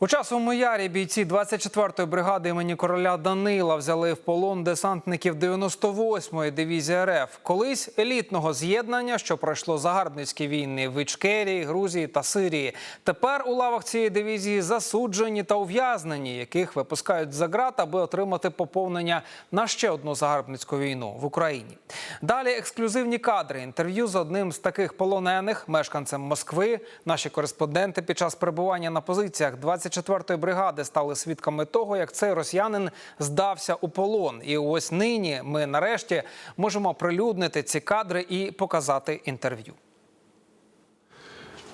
У часовому ярі бійці 24-ї бригади імені короля Данила взяли в полон десантників 98-ї дивізії РФ, колись елітного з'єднання, що пройшло загарбницькі війни в Ічкерії, Грузії та Сирії. Тепер у лавах цієї дивізії засуджені та ув'язнені, яких випускають за ґрат, аби отримати поповнення на ще одну загарбницьку війну в Україні. Далі ексклюзивні кадри інтерв'ю з одним з таких полонених, мешканцем Москви. Наші кореспонденти під час перебування на позиціях 24-ї бригади стали свідками того, як цей росіянин здався у полон. І ось нині ми нарешті можемо прилюднити ці кадри і показати інтерв'ю.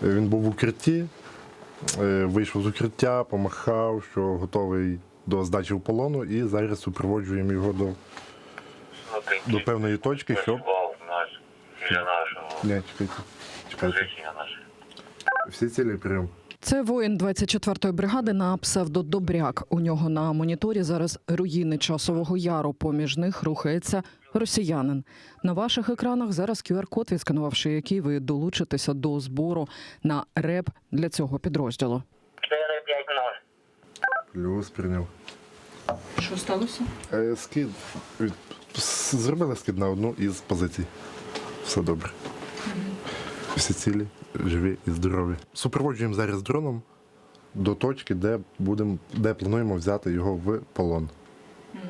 Він був в укритті, е, вийшов з укриття, помахав, що готовий до здачі в полону, і зараз супроводжуємо його до, до певної точки, щоб. Не, чекайте, чекайте. Всі цілі прийом. Це воїн 24-ї бригади на псевдо Добряк. У нього на моніторі зараз руїни часового яру. Поміж них рухається росіянин. На ваших екранах зараз QR-код, відсканувавши який ви долучитеся до збору на реп для цього підрозділу. 4-5-0. Плюс прийняв. Що сталося? Е, Скид. від- Зробили скид на одну із позицій. Все добре. Всі цілі, живі і здорові. Супроводжуємо зараз дроном до точки, де будемо, де плануємо взяти його в полон.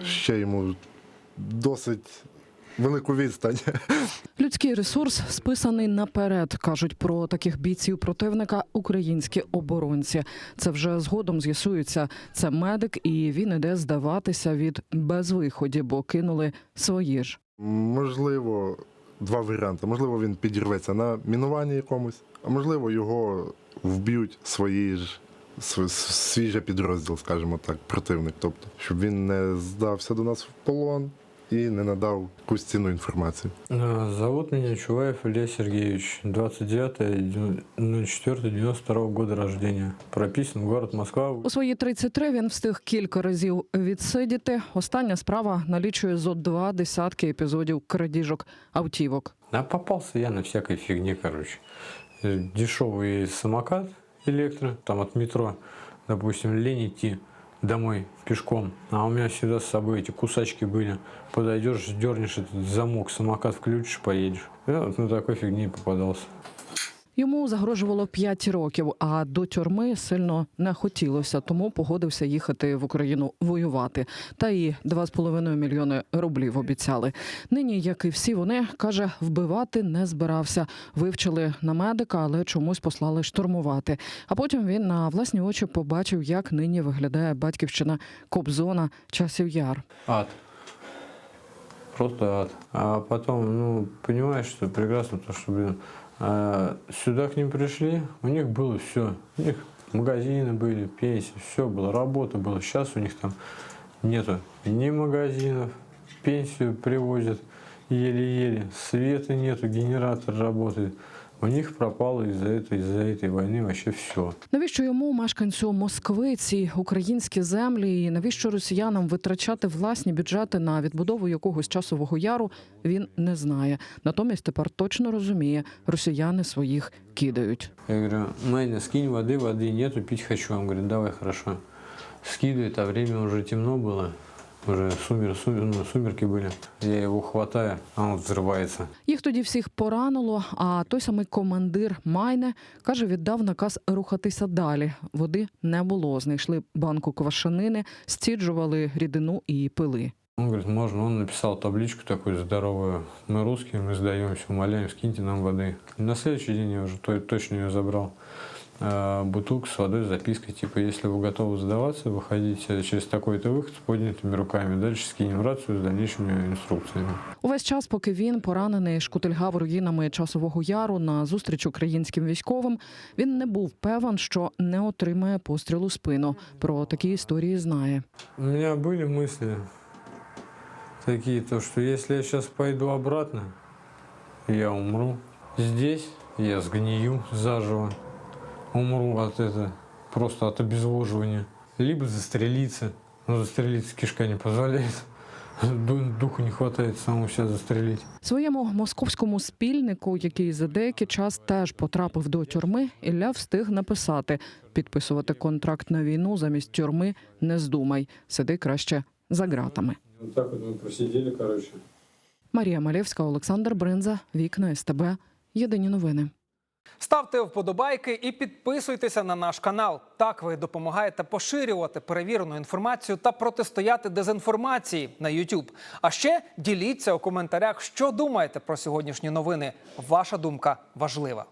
Ще йому досить велику відстань. Людський ресурс списаний наперед, кажуть про таких бійців противника українські оборонці. Це вже згодом з'ясується. Це медик, і він іде здаватися від безвиході, бо кинули свої ж. Можливо, два варіанти. Можливо, він підірветься на мінуванні якомусь, а можливо, його вб'ють свої ж. Свій же підрозділ, скажімо так, противник. Тобто, щоб він не здався до нас в полон і не надав якусь цінну інформацію. А, Зовут меня Чуваев Илья Сергеевич, 29.04.92 года рождения. Прописан город Москва. У свої 33 він встиг кілька разів відсидіти. Остання справа налічує зо два десятки епізодів крадіжок автівок. А попался я на всякой фигне, короче. Э, Дешевый самокат электро, там от метро, допустим, лень идти домой пешком, а у меня всегда с собой эти кусачки были. Подойдешь, дернешь этот замок, самокат включишь, поедешь. Я вот на такой фигне и попадался. Йому загрожувало 5 років, а до тюрми сильно не хотілося, тому погодився їхати в Україну воювати. Та і 2,5 мільйони рублів обіцяли. Нині, як і всі вони, каже, вбивати не збирався. Вивчили на медика, але чомусь послали штурмувати. А потім він на власні очі побачив, як нині виглядає батьківщина Кобзона часів яр. Ад. Просто ад. А потом, ну, понимаешь, что прекрасно, то, что, блин, сюда к ним пришли, у них было все. У них магазины были, пенсии, все было, работа была. Сейчас у них там нету ни магазинов, пенсию привозят еле-еле, света нету, генератор работает. У них пропало из-за этой, из-за этой войны вообще все. Навіщо йому, мешканцю Москви, ці українські землі, і навіщо росіянам витрачати власні бюджети на відбудову якогось часового яру, він не знає. Натомість тепер точно розуміє, росіяни своїх кидають. Я говорю, Майна, скинь воды, воды нету, пить хочу. Он говорит, давай, хорошо. Скидывает, а время уже темно было. Уже сумер, сумер, ну, сумерки были. Я его хватаю, а он взрывается. Їх тоді всіх поранило. А той самий командир Майне каже, віддав наказ рухатися далі. Води не було. Знайшли банку квашанини, стіджували рідину і пили. Он говорит, можно. Он написал табличку такую здоровую. Мы русские, мы сдаемся, умоляем, скиньте нам воды. На следующий день я уже то- точно ее забрал. А, Бутылку с водой с запиской, типа, если вы готовы сдаваться, выходите через такой-то выход с поднятыми руками. Дальше скинем рацию с дальнейшими инструкциями. Увесь час, поки він поранений, шкутильгав руїнами часового яру на зустріч українським військовим, він не був певен, що не отримає постріл у спину. Про такі історії знає. У меня были мысли такие, то, что если я сейчас пойду обратно, я умру. Здесь я сгнию заживо. Умру от этого, просто от обезвоживания. Либо застрелиться. Но застрелиться кишка не позволяет. духу не хватает самому себя застрелить. Своєму московському спільнику, який за деякий час теж потрапив до тюрми, Ілля встиг написати: підписувати контракт на війну замість тюрми не здумай. Сиди краще за ґратами. Так вот мы просидели, короче. Марія Малєвська, Олександр Бринза, вікна СТБ. Єдині новини. Ставте вподобайки і підписуйтеся на наш канал. Так ви допомагаєте поширювати перевірену інформацію та протистояти дезінформації на YouTube. А ще діліться у коментарях, що думаєте про сьогоднішні новини. Ваша думка важлива.